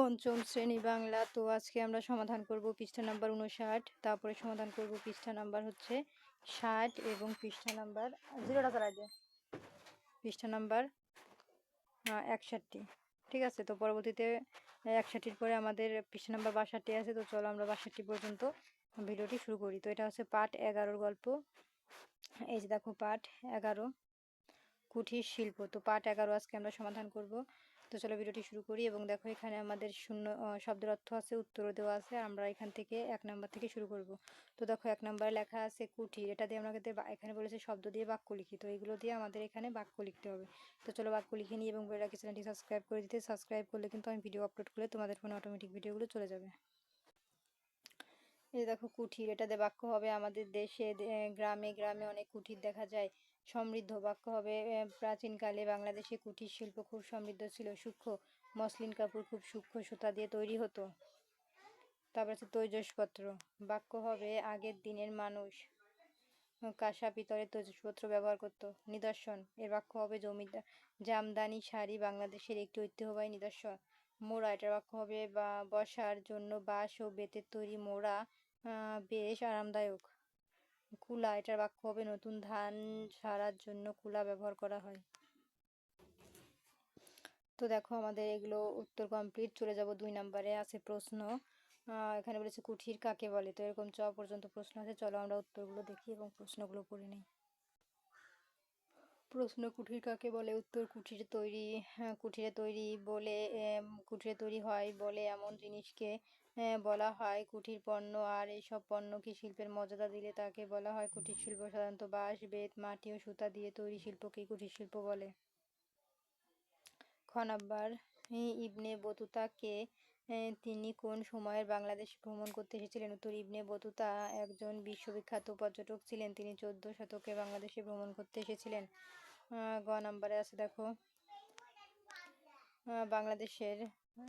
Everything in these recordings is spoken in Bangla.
পঞ্চম শ্রেণি বাংলা। তো আজকে আমরা সমাধান করব পৃষ্ঠা নাম্বার উনষাট তারপরে সমাধান করব পৃষ্ঠা নাম্বার হচ্ছে ষাট এবং পৃষ্ঠা নাম্বার জিরোটা চালাই দে। পৃষ্ঠা নাম্বার একষট্টি। ঠিক আছে? তো পরবর্তীতে একষট্টির পরে আমাদের পৃষ্ঠা নাম্বার বাষট্টি আছে। তো চলো আমরা বাষট্টি পর্যন্ত ভিডিওটি শুরু করি। তো এটা হচ্ছে পাঠ এগারোর গল্প। এই যে দেখো পাঠ এগারো। কুঠির শিল্প। তো পাট এগারো আজকে আমরা সমাধান করব। তো চলো ভিডিওটি শুরু করি এবং দেখো এখানে আমাদের শূন্য শব্দের অর্থ আছে উত্তরও দেওয়া আছে আমরা এখান থেকে এক নাম্বার থেকে শুরু করব। তো দেখো এক নাম্বারে লেখা আছে কুঠির। এটা দিয়ে আমরা এখানে বলেছে শব্দ দিয়ে বাক্য লিখি। তো এগুলো দিয়ে আমাদের এখানে বাক্য লিখতে হবে। তো চলো বাক্য লিখে নিই এবং বেড়াকে চ্যানেলটি সাবস্ক্রাইব করে দিতে। সাবস্ক্রাইব করলে কিন্তু আমি ভিডিও আপলোড করলে তোমাদের ফোনে অটোমেটিক ভিডিওগুলো চলে যাবে। এই দেখো কুঠির। এটা দিয়ে বাক্য হবে আমাদের দেশে গ্রামে গ্রামে অনেক কুঠির দেখা যায়। সমৃদ্ধ বাক্য হবে প্রাচীনকালে বাংলাদেশে কুটির শিল্প খুব সমৃদ্ধ ছিল, সূক্ষ্ম মসলিন কাপড় খুব সূক্ষ্ম সুতা দিয়ে তৈরি হতো। তারপর আছে তৈজসপত্র, বাক্য হবে আগের দিনের মানুষ। কাঁসা পিতলের তৈজসপত্র ব্যবহার করত, নিদর্শন। এর বাক্য হবে জমিদার জামদানি শাড়ি বাংলাদেশের একটি ঐতিহ্যবাহী নিদর্শন। মোড়া, এটার বাক্য হবে বা, বসার জন্য বাঁশ ও বেতের তৈরি মোড়া বেশ আরামদায়ক। কুলা এটার বাক্য হবে নতুন ধান ঝাড়ার জন্য কুলা ব্যবহার করা হয়। তো দেখো আমাদের এগুলো উত্তর কমপ্লিট চলে যাব দুই নম্বরে আছে প্রশ্ন। এখানে বলেছে কুঠির কাকে বলে? তো এরকম চ পর্যন্ত প্রশ্ন আছে চলো আমরা উত্তরগুলো দেখি এবং প্রশ্নগুলো পড়ে নিই। প্রশ্ন কুঠির কাকে বলে? উত্তর কুঠির তৈরি হ্যাঁ, কুঠিরে তৈরি বলে কুঠিরে তৈরি হয় বলে এমন জিনিসকে বলা হয় কুঠির পণ্য আর এইসব পণ্যকে শিল্পের মর্যাদা দিলে তাকে বলা হয় কুঠির শিল্প। সাধারণত বাঁশ, বেত, মাটি ও সুতা দিয়ে তৈরি শিল্পকেই কুঠির শিল্প বলে। খ নাম্বার ইবনে বতুতাকে তিনি কোন সময়ের বাংলাদেশ ভ্রমণ করতে এসেছিলেন? উত্তর, ইবনে বতুতা একজন বিশ্ববিখ্যাত পর্যটক ছিলেন। তিনি চোদ্দ শতকে বাংলাদেশে ভ্রমণ করতে এসেছিলেন। গ নাম্বারে আছে, দেখো। বাংলাদেশের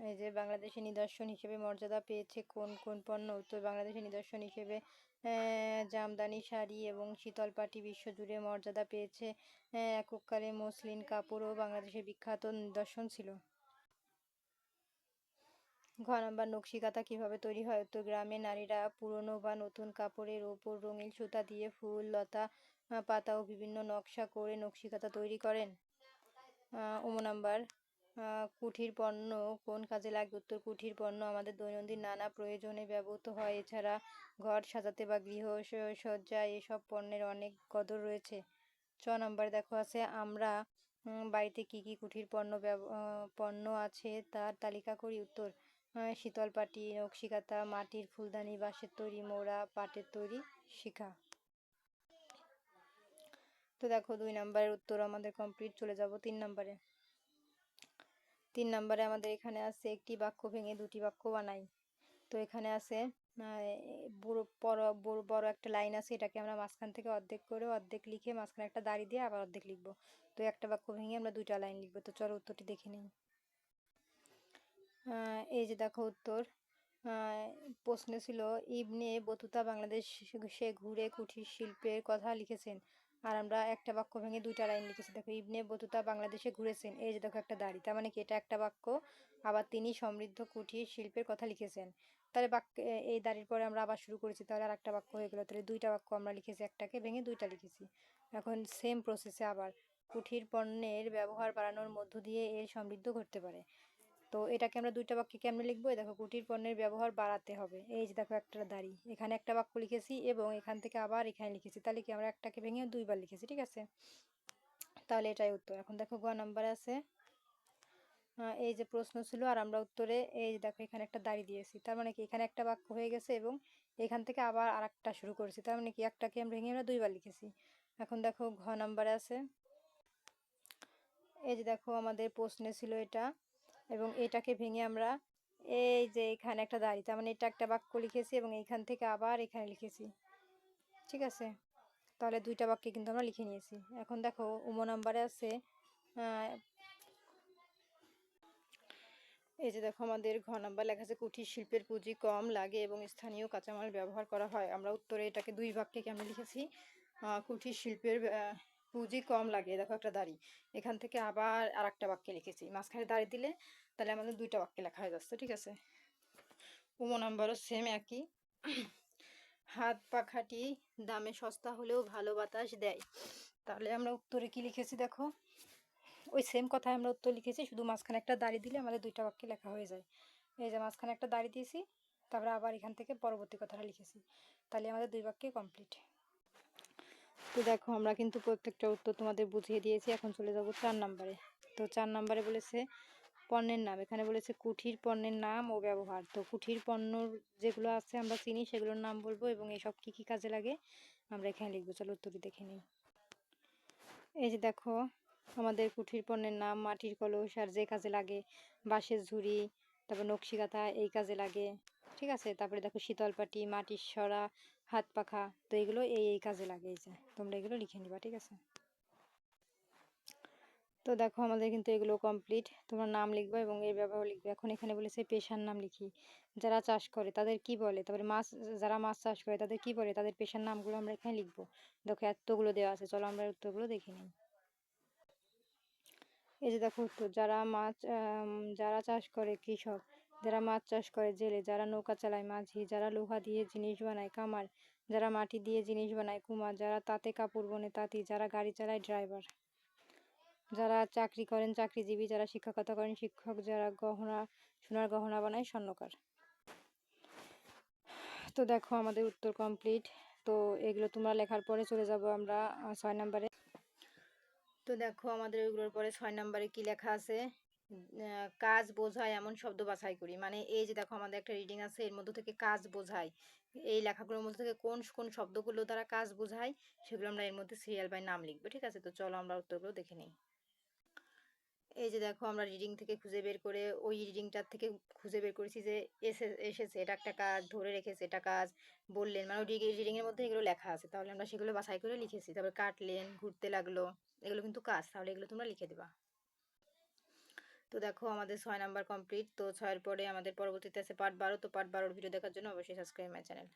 এই যে বাংলাদেশের নিদর্শন হিসেবে মর্যাদা পেয়েছে কোন কোন পণ্য? উত্তর বাংলাদেশের নিদর্শন হিসেবে জামদানি, শাড়ি এবং শীতলপাটি বিশ্বজুড়ে মর্যাদা পেয়েছে এককালে মসলিন কাপড়ও বাংলাদেশের বিখ্যাত নিদর্শন ছিল। ঘ নাম্বার, নকশিকাতা কীভাবে তৈরি হয়? তো গ্রামে নারীরা পুরনো বা নতুন কাপড়ের ওপর রঙিন সুতা দিয়ে ফুল, লতা পাতা ও বিভিন্ন নকশা করে নকশিকাতা তৈরি করেন। ওম নাম্বার কুঠির পণ্য কোন কাজে লাগে উত্তর, কুঠির পণ্য আমাদের দৈনন্দিন নানা প্রয়োজনে ব্যবহৃত হয়। এছাড়া ঘর সাজাতে বা গৃহ সজ্জায় এসব পণ্যের অনেক কদর রয়েছে। ছ নম্বর দেখো আছে, আমরা বাড়িতে কি কি কুঠির পণ্য পণ্য আছে তার তালিকা করি। উত্তর শীতল পাটি নকশিকাতা, মাটির ফুলদানি, বাঁশের তৈরি, মোড়া, পাটের তৈরি, শিখা। তো দেখো দুই নম্বরের উত্তর আমাদের কমপ্লিট চলে যাব তিন নম্বরে। তিন নম্বরে আমাদের এখানে আছে একটি বাক্য ভেঙে দুটি বাক্য বানাই। তো এখানে আছে বড় বড় একটা লাইন আছে, এটাকে আমরা মাঝখান থেকে অর্ধেক করে অর্ধেক লিখে মাঝখানে একটা দাড়ি দিয়ে আবার অর্ধেক লিখব। তো একটা বাক্য ভেঙে আমরা দুইটা লাইন লিখব। তো চলো উত্তরটি দেখে নিই। এই যে দেখো উত্তর। প্রশ্ন ছিল, ইবনে বতুতা বাংলাদেশ সে ঘুরে কুঠির শিল্পের কথা লিখেছেন। আর আমরা একটা বাক্য ভেঙে দুইটা লাইন লিখেছি। দেখো, ইবনে বতুতা বাংলাদেশে ঘুরেছেন। এই যে দেখো একটা দাড়ি, তার মানে কি এটা একটা বাক্য? আবার তিনি সমৃদ্ধ কুঠির শিল্পের কথা লিখেছেন। তাহলে বাক্য এই দাড়ির পরে আমরা আবার শুরু করেছি, তাহলে আর একটা বাক্য হয়ে গেলো। তাহলে দুইটা বাক্য আমরা লিখেছি, একটাকে ভেঙে দুইটা লিখেছি। এখন সেম প্রসেসে আবার কুঠির পণ্যের ব্যবহার বাড়ানোর মধ্য দিয়ে এর সমৃদ্ধ ঘটতে পারে। তো এটাকে আমরা দুইটা বাক্যে কেমনে লিখব? দেখো, কুটির পণ্যের ব্যবহার বাড়াতে হবে। এই যে দেখো, একটা দাড়ি। এখানে একটা বাক্য লিখেছি এবং এখান থেকে আবার এখানে লিখেছি। তাহলে কি আমরা একটাকে ভেঙে দুইবার লিখেছি, ঠিক আছে? তাহলে এটাই উত্তর। এখন দেখো, গ নাম্বার আছে। এই যে প্রশ্ন ছিল আর আমরা উত্তরে এই যে দেখো, এখানে একটা দাড়ি দিয়েছি। তার মানে কি, এখানে একটা বাক্য হয়ে গেছে এবং এখান থেকে আবার আর একটা শুরু করেছি। তার মানে কি, একটাকে আমরা ভেঙে আমরা দুইবার লিখেছি। এখন দেখো, ঘ নাম্বারে আছে। এই যে দেখো, আমাদের প্রশ্নে ছিল এটা। এবং এটাকে ভেঙে আমরা এই যে এখানে একটা দাঁড়ি, তার মানে এটা একটা বাক্য লিখেছি এবং এইখান থেকে আবার এখানে লিখেছি। ঠিক আছে? তাহলে দুইটা বাক্যে কিন্তু আমরা লিখে নিয়েছি। এখন দেখো, উমো নাম্বারে আছে এই যে দেখো আমাদের ঘ নাম্বার লেখা আছে কুঠির শিল্পের পুঁজি কম লাগে এবং স্থানীয় কাঁচামাল ব্যবহার করা হয়। আমরা উত্তরে এটাকে দুই বাক্যে কেমন লিখেছি? কুঠির শিল্পের পুঁজি কম লাগে। দেখো একটা দাড়ি, এখান থেকে আবার আর একটা বাক্যে লিখেছি, মাঝখানে দাড়ি দিলে তাহলে আমাদের দুইটা বাক্যে লেখা হয়ে যাচ্ছে, ঠিক আছে? উমো নাম্বারও সেম একই। হাত পাখাটি দামে সস্তা হলেও ভালো বাতাস দেয়। তাহলে আমরা উত্তরে কি লিখেছি দেখো? ওই সেম কথায় আমরা উত্তর লিখেছি, শুধু মাঝখানে একটা দাড়ি দিলে আমাদের দুইটা বাক্যে লেখা হয়ে যায়। এই যে মাঝখানে একটা দাড়ি দিয়েছি, তারপরে আবার এখান থেকে পরবর্তী কথাটা লিখেছি। তাহলে আমাদের দুই বাক্যে কমপ্লিট তো দেখো, আমরা কিন্তু প্রত্যেকটা উত্তর তোমাদের বুঝিয়ে দিয়েছি। এখন চলে যাব চার নাম্বারে। তো চার নাম্বারে বলেছে পণ্যের নাম। এখানে বলেছে কুঠির পণ্যের নাম ও ব্যবহার। তো কুঠির পণ্য যেগুলো আছে আমরা চিনি, সেগুলোর নাম বলব এবং এইসব কী কী কাজে লাগে আমরা এখানে লিখব। চলো উত্তরটি দেখে নিই। এই যে দেখো, আমাদের কুঠির পণ্যের নাম, মাটির কলস আর যে কাজে লাগে, বাঁশের ঝুড়ি, তারপর নকশি কাঁথা এই কাজে লাগে। ঠিক আছে? তারপরে দেখো শীতল পাটি মাটির সরা হাত পাখা, তো এগুলো এই এই কাজে লাগে এই যে তোমরা এগুলো লিখে নিবা, ঠিক আছে? তো দেখো, আমাদের কিন্তু এগুলো কমপ্লিট তোমার নাম লিখবে এবং এর ব্যবহার লিখবে। এখন এখানে বলেছে পেশার নাম লিখি। যারা চাষ করে, তাদের কি বলে? তারপরে মাছ, যারা মাছ চাষ করে, তাদের কি বলে? তাদের পেশার নামগুলো আমরা এখানে লিখব। দেখো, এতগুলো দেওয়া আছে। চলো আমরা উত্তরগুলো দেখে নিই। এই যে দেখো উত্তর, যারা মাছ যারা চাষ করে কৃষক যারা মাছ চাষ করে জেলে, যারা নৌকা চালায় মাঝি, যারা লোহা দিয়ে জিনিস বানায় কামার, যারা মাটি দিয়ে জিনিস বানায় কুমার, যারা তাঁতে কাপড় বনে তাঁতি, যারা গাড়ি চালায় ড্রাইভার, যারা চাকরি করেন চাকরিজীবী, যারা শিক্ষকতা করেন শিক্ষক, যারা গহনা, সোনার গহনা বানায় স্বর্ণকার। তো দেখো আমাদের উত্তর কমপ্লিট তো এগুলো তোমরা লেখার পরে চলে যাব আমরা ছয় নম্বরে। তো দেখো আমাদের ওইগুলোর পরে ছয় নম্বরে কি লেখা আছে? কাজ বোঝায় এমন শব্দ বাছাই করি। মানে এই যে দেখো আমাদের একটা রিডিং আছে, এর মধ্যে থেকে কাজ বোঝায়। এই লেখাগুলোর মধ্যে থেকে কোন কোন শব্দগুলো দ্বারা কাজ বোঝায়, সেগুলো আমরা এর মধ্যে সিরিয়াল বাই নাম লিখব, ঠিক আছে? তো চলো আমরা উত্তরগুলো দেখে নিই। এই যে দেখো আমরা রিডিং থেকে খুঁজে বের করে, ওই রিডিংটার থেকে খুঁজে বের করেছি যে এসে, এসেছে, এটা একটা কাজ, ধরে রেখেছে এটা কাজ, বললেন। মানে ওই রিডিং এর মধ্যে এগুলো লেখা আছে। তাহলে আমরা সেগুলো বাছাই করে লিখেছি। তারপর কাটলেন, ঘুরতে লাগল, এগুলো কিন্তু কাজ। তাহলে এগুলো তোমরা লিখে দেবা। তো দেখো আমাদের ছয় নাম্বার কমপ্লিট তো ছয়ের পরে আমাদের পরবর্তীতে আছে পার্ট বারো, তো পার্ট বারোর ভিডিও দেখার জন্য অবশ্যই সাবস্ক্রাইব মাই চ্যানেল